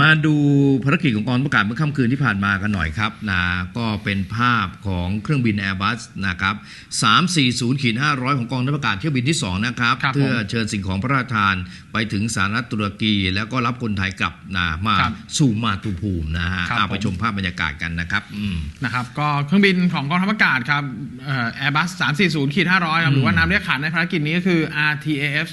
มาดูภารกิจของกองทัพอากาศเมื่อค่ำคืนที่ผ่านมากันหน่อยครับนะก็เป็นภาพของเครื่องบิน Airbus นะครับ340ขีด500 ของกองทัพอากาศเที่ยวบินที่ 2 นะครับครับผมเพื่อเชิญสิ่งของพระราชทานไปถึงสหรัฐตุรกี แล้วก็รับคนไทยกลับนะมาครับสู่มาตุภูมินะฮะครับเอาไปผมชมภาพบรรยากาศกันนะครับอืมนะครับ ก็เครื่องบินของกองทัพอากาศครับแอร์บัส340ขีด500ครับหรือว่าน้ำเรียกขานในภารกิจนี้ก็คือ RTAF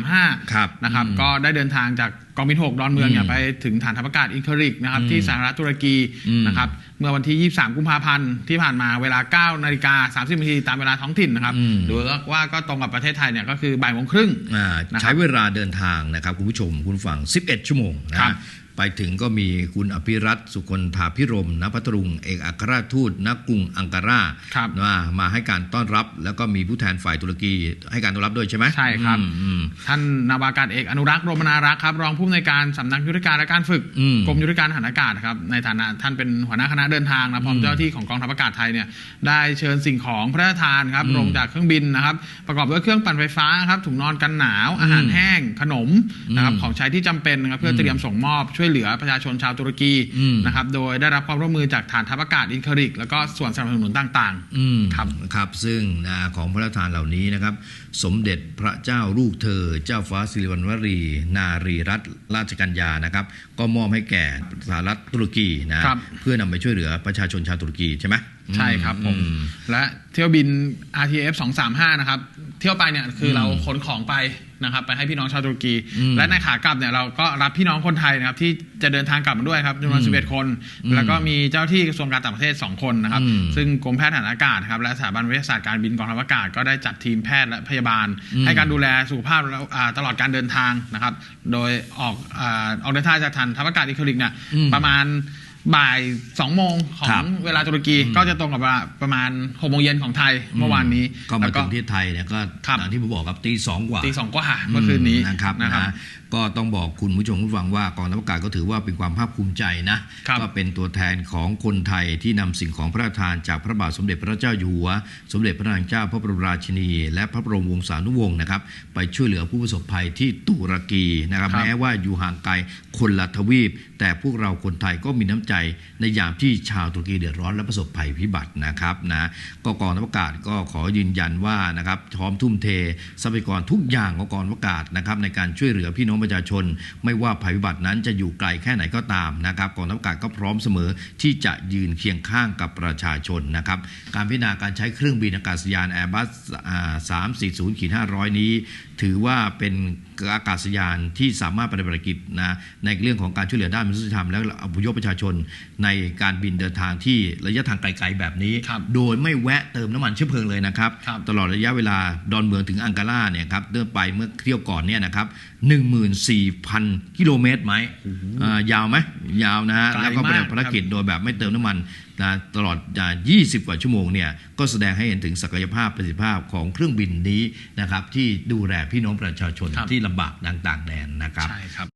235ครับนะครับอืมก็ได้เดินทางจาก กองบิน 6 ดอนเมืองเนี่ยอืมไปถึงฐานทัพอากาศอินเคริกนะครับอืมที่สหรัฐตุรกีอืมนะครับเมื่อวันที่ 23 กุมภาพันธ์ที่ผ่านมาเวลา 9 นาฬิกา 30 นาทีตามเวลาท้องถิ่นนะครับอืมหรือว่าก็ตรงกับประเทศไทยเนี่ยก็คือบ่ายโมงครึ่งอ่านะครับใช้เวลาเดินทางนะครับคุณผู้ชมคุณฟัง 11 ชั่วโมงนะครับ ไปถึงก็มีคุณอภิรัตน์สุคนธาพิรมณพัทรุง เอกอัครราชทูตณกรุงอังการาครับมามาให้การต้อนรับ แล้วก็มีผู้แทนฝ่ายตุรกีให้การต้อนรับด้วยใช่ไหมใช่ครับอืมอืมท่านนาวากาศเอกอนุรักษ์โรมนารักษ์ครับรองผู้อำนวยการสำนักยุทธการและการฝึกอืมกรมยุทธการทหารอากาศครับในฐานะท่านเป็นหัวหน้าคณะเดินทางนะพร้อมอืมเจ้าหน้าที่ของกองทัพอากาศไทยเนี่ยได้เชิญสิ่งของพระราชทานครับอืมลงจากเครื่องบินนะครับประกอบด้วยเครื่องปั่นไฟฟ้าครับถุงนอนกันหนาวอาหารแห้งขนมนะครับอืมของใช้ที่จำเป็นนะครับเพื่อเตรียมส่งมอบช่วยเหลือประชาชนชาวตุรกีอืมนะครับโดยได้รับความร่วมมือจากฐานทัพอากาศอินเคริก แล้วก็ส่วนสนับสนุนต่างอืมครับครับซึ่งนะของพระราชทานเหล่านี้นะครับ สมเด็จพระเจ้าลูกเธอ เจ้าฟ้าสิริวัณวรี นารีรัตนราชกัญญานะครับ ก็มอบให้แก่สหรัฐตุรกีนะครับเพื่อนำไปช่วยเหลือประชาชนชาวตุรกีใช่ไหมใช่ครับผมอืและเที่ยวบิน RTF 235 นะครับเที่ยวไปเนี่ยคืออมเราขนของไปนะครับไปให้พี่น้องชาวตุรกีอืมและในขากลับเนี่ยเราก็รับพี่น้องคนไทยนะครับที่จะเดินทางกลับมาด้วยครับจำนวนอืม11 คนอืมแล้วก็มีเจ้าที่กระทรวงการต่างประเทศ 2 คนนะครับอืมซึ่งกรมแพทย์ทหารอากาศครับและสถาบันวิทยาศาสตร์การบินกองทัพอากาศก็ได้จัดทีมแพทย์และพยาบาลอืมให้การดูแลสุขภาพแล้วอ่าตลอดการเดินทางนะครับ โดยออกอาออกเดินทางจากฐานทัพอากาศอิคริกเนี่ยอืมประมาณ บ่ายสองโมงขอครังบเวลาตุรกีก็จะตรงกับเวลาประมาณหกโมงเย็นของไทยเมื่อวานนี้ก็มาแล้ว ถึงที่ไทยเนี่ยก็ครับ อย่างที่ผมบอกครับตีสองกว่าตีสองกว่าเมื่อคืนนี้ นะครับนะครับนะก็ต้องบอกคุณผู้ชมผู้ฟังว่ากองทัพอากาศก็ถือว่าเป็นความภาคภูมิใจนะครับก็เป็นตัวแทนของคนไทยที่นำสิ่งของพระราชทานจากพระบาทสมเด็จพระเจ้าอยู่หัว สมเด็จพระนางเจ้าพระบรมราชินี และพระบรมวงศานุวงศ์นะครับไปช่วยเหลือผู้ประสบภัยที่ตุรกีนะครับครับ แม้ว่าอยู่ห่างไกลคนละทวีป แต่พวกเราคนไทยก็มีน้ำใจในยามที่ชาวตุรกีเดือดร้อนและประสบภัยพิบัตินะครับนะก็กองทัพอากาศก็ขอยืนยันว่านะครับพร้อมทุ่มเททรัพยากรทุกอย่างของกองทัพอากาศนะครับในการช่วยเหลือพี่น้องประชาชน ไม่ว่าภัยพิบัตินั้นจะอยู่ไกลแค่ไหนก็ตามนะครับกองทัพอากาศก็พร้อมเสมอที่จะยืนเคียงข้างกับประชาชนนะครับการพิจารณาการใช้เครื่องบินอากาศยาน Airbus 340ขีด500 นี้ ถือว่าเป็นอากาศยานที่สามารถปฏิบัติกิจนะในเรื่องของการช่วยเหลือด้านมนุษยธรรมและอพยพประชาชนในการบินเดินทางที่ระยะทางไกลๆแบบนี้ครับโดยไม่แวะเติมน้ำมันเชื้อเพลิงเลยนะครับครับ ตลอดระยะเวลาดอนเมืองถึงอังการาเนี่ยครับเดินไปเมื่อเที่ยวก่อนเนี่ยนะครับ14,000 กิโลเมตรไหมอ่ายาวไหมยาวนะฮะไกลแล้วก็ปฏิบัติมากภารกิจโดยแบบไม่เติมน้ำมันนะตลอดอ่า20 กว่าชั่วโมงเนี่ย ก็แสดงให้เห็นถึงศักยภาพประสิทธิภาพของเครื่องบินนี้นะครับ ที่ดูแลพี่น้องประชาชนครับที่ลำบากต่างๆแดนนะครับใช่ครับ